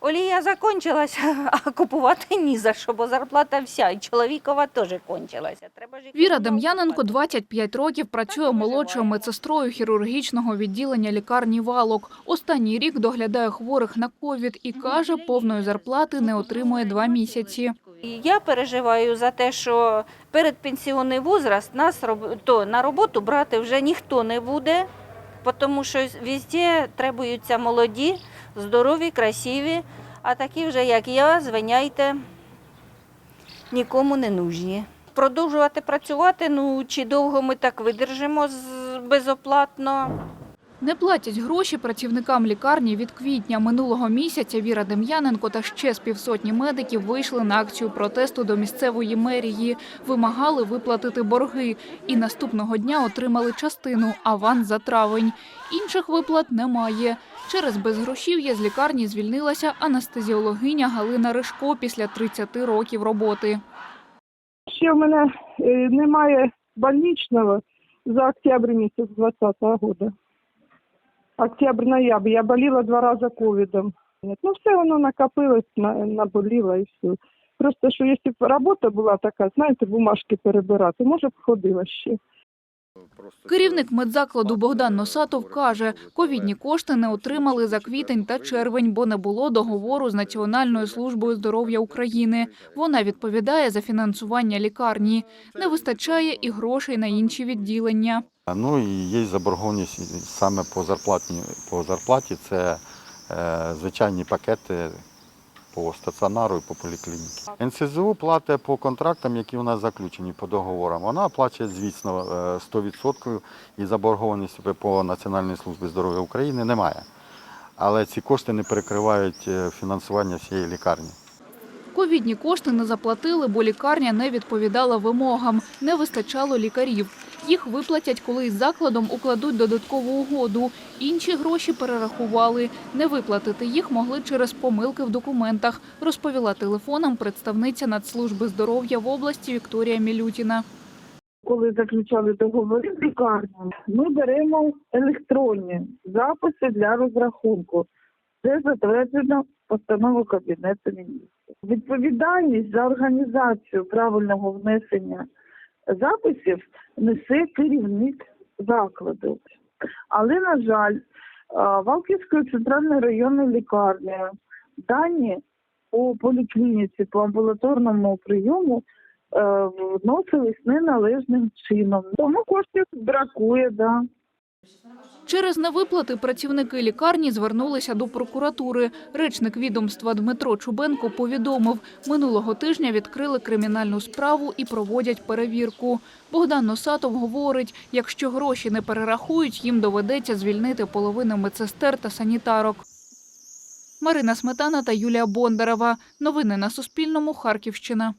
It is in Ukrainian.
Олія закінчилася, а купувати ні за що, бо зарплата вся, і чоловікова теж кончилася. Треба ж Віра Дем'яненко платити. 25 років працює молодшою медсестрою хірургічного відділення лікарні «Валок». Останній рік доглядає хворих на ковід і каже, повної зарплати не отримує два місяці. Я переживаю за те, що передпенсіонний возраст нас то на роботу брати вже ніхто не буде, тому що везде требуються молоді, здорові, красиві, а такі вже, як я, звиняйте, нікому не нужні. Продовжувати працювати, ну чи довго ми так видержимо безоплатно. Не платять гроші працівникам лікарні від квітня минулого місяця. Віра Дем'яненко та ще з півсотні медиків вийшли на акцію протесту до місцевої мерії. Вимагали виплатити борги і наступного дня отримали частину аванс за травень. Інших виплат немає. Через безгрошів'я з лікарні звільнилася анестезіологиня Галина Ришко після 30 років роботи. Ще в мене е, немає больничного за октябрь місяць 2020 года. Октябрь-ноябрь. Я боліла два рази ковідом. Ну, все воно накопилось, на- наболіло і все. Просто що якщо б робота була така, знаєте, бумажки перебирати, може б ходила ще. Керівник медзакладу Богдан Носатов каже, ковідні кошти не отримали за квітень та червень, бо не було договору з Національною службою здоров'я України. Вона відповідає за фінансування лікарні. Не вистачає і грошей на інші відділення. Ну і є заборгованість саме по зарплаті. По зарплаті це е, звичайні пакети по стаціонару і по поліклініці. НСЗУ платить по контрактам, які у нас заключені по договорам. Вона оплачує, звісно, е, 100% і заборгованість по Національній службі здоров'я України немає. Але ці кошти не перекривають е, фінансування всієї лікарні. Ковідні кошти не заплатили, бо лікарня не відповідала вимогам. Не вистачало лікарів. Їх виплатять, коли із закладом укладуть додаткову угоду. Інші гроші перерахували. Не виплатити їх могли через помилки в документах, розповіла телефоном представниця Нацслужби здоров'я в області Вікторія Мілютіна. Коли заключали договори з лікарнями, ми беремо електронні записи для розрахунку. Це затверджено постановою Кабінету міністрів. Відповідальність за організацію правильного внесення записів несе керівник закладу. Але, на жаль, Валківської центральної районної лікарні дані по поліклініці, по амбулаторному прийому е, вносились неналежним чином. Тому коштів бракує, да. Через невиплати працівники лікарні звернулися до прокуратури. Речник відомства Дмитро Чубенко повідомив, минулого тижня відкрили кримінальну справу і проводять перевірку. Богдан Носатов говорить, якщо гроші не перерахують, їм доведеться звільнити половину медсестер та санітарок. Марина Сметана та Юлія Бондарева. Новини на Суспільному. Харківщина.